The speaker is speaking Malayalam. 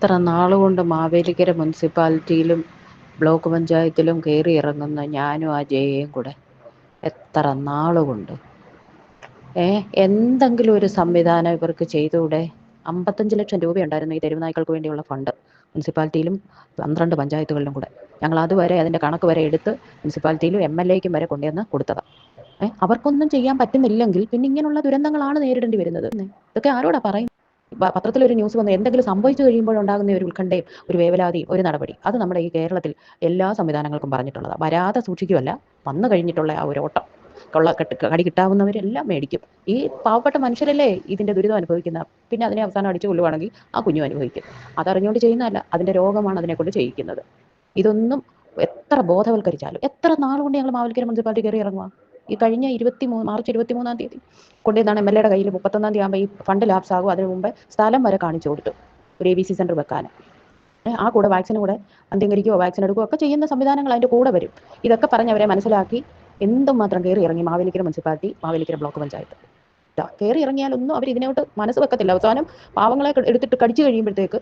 എത്ര നാളുകൊണ്ട് മാവേലിക്കര മുനിസിപ്പാലിറ്റിയിലും ബ്ലോക്ക് പഞ്ചായത്തിലും കയറി ഇറങ്ങുന്ന ഞാനും ആ ജയയും കൂടെ? എത്ര നാളുകൊണ്ട് ഏ എന്തെങ്കിലും ഒരു സംവിധാനം ഇവർക്ക് ചെയ്തുകൂടെ? അമ്പത്തഞ്ച് ലക്ഷം രൂപയുണ്ടായിരുന്നു ഈ തെരുവുനായ്ക്കൾക്ക് വേണ്ടിയുള്ള ഫണ്ട് മുനിസിപ്പാലിറ്റിയിലും പന്ത്രണ്ട് പഞ്ചായത്തുകളിലും കൂടെ. ഞങ്ങൾ അതുവരെ അതിന്റെ കണക്ക് വരെ എടുത്ത് മുനിസിപ്പാലിറ്റിയിലും എം എൽ എക്കും വരെ കൊണ്ടുവന്ന് കൊടുത്തതാണ് ഏഹ് അവർക്കൊന്നും ചെയ്യാൻ പറ്റുന്നില്ലെങ്കിൽ പിന്നെ ഇങ്ങനെയുള്ള ദുരന്തങ്ങളാണ് നേരിടേണ്ടി വരുന്നത്. ഇതൊക്കെ ആരോടാ പറയുന്നത് പ- പത്രത്തിലൊരു ന്യൂസ് വന്ന് എന്തെങ്കിലും സംഭവിച്ചു കഴിയുമ്പോഴുണ്ടാകുന്ന ഒരു ഉത്കണ്ഠയും ഒരു വേവലാതിയും ഒരു നടപടി അത് നമ്മുടെ ഈ കേരളത്തിൽ എല്ലാ സംവിധാനങ്ങൾക്കും പറഞ്ഞിട്ടുള്ളതാണ് വരാതെ സൂക്ഷിക്കുമല്ല വന്നു കഴിഞ്ഞിട്ടുള്ള ആ ഒരു ഓട്ടം. കൊള്ള കടി കിട്ടാവുന്നവരെല്ലാം മേടിക്കും. ഈ പാവപ്പെട്ട മനുഷ്യരല്ലേ ഇതിന്റെ ദുരിതം അനുഭവിക്കുന്ന? പിന്നെ അതിനെ അവസാനം അടിച്ചു കൊള്ളുവാണെങ്കിൽ ആ കുഞ്ഞു അനുഭവിക്കും. അതറിഞ്ഞുകൊണ്ട് ചെയ്യുന്നതല്ല അതിന്റെ രോഗമാണ് അതിനെ കൊണ്ട് ചെയ്യിക്കുന്നത്. ഇതൊന്നും എത്ര ബോധവൽക്കരിച്ചാലും എത്ര നാളുകൊണ്ട് കൊണ്ട് ഞങ്ങൾ മാവൽക്കര മുനിസിപ്പാലിറ്റി കയറി ഇറങ്ങുക ഈ കഴിഞ്ഞ ഇരുപത്തി മൂന്ന് മാർച്ച് ഇരുപത്തി മൂന്നാം തീയതി കൊണ്ടുവന്നാണ് എം എൽ എയുടെ കയ്യിൽ മുപ്പത്തൊന്നാം തീയതി ആകുമ്പോൾ ഈ ഫണ്ട് ലാപ്സ് ആകും. അതിന് മുമ്പ് സ്ഥലം വരെ കാണിച്ചു കൊടുത്തു. ഒരു എ ബി സി സെന്റർ വെക്കാൻ. ആ കൂടെ വാക്സിൻ കൂടെ അന്ത്യകരിക്കുകയോ വാക്സിൻ എടുക്കുകയോ ഒക്കെ ചെയ്യുന്ന സംവിധാനങ്ങൾ അതിന്റെ കൂടെ വരും. ഇതൊക്കെ പറഞ്ഞ് അവരെ മനസ്സിലാക്കി എന്തും മാത്രം കയറി ഇറങ്ങി മാവേലിക്കര മുനിസിപ്പാലിറ്റി മാവേലിക്കര ബ്ലോക്ക് പഞ്ചായത്ത്. കയറി ഇറങ്ങിയാലൊന്നും അവർ ഇതിനോട്ട് മനസ്സ് വെക്കത്തില്ല. അവസാനം പാവങ്ങളെ എടുത്തിട്ട് കടിച്ചു കഴിയുമ്പോഴത്തേക്ക്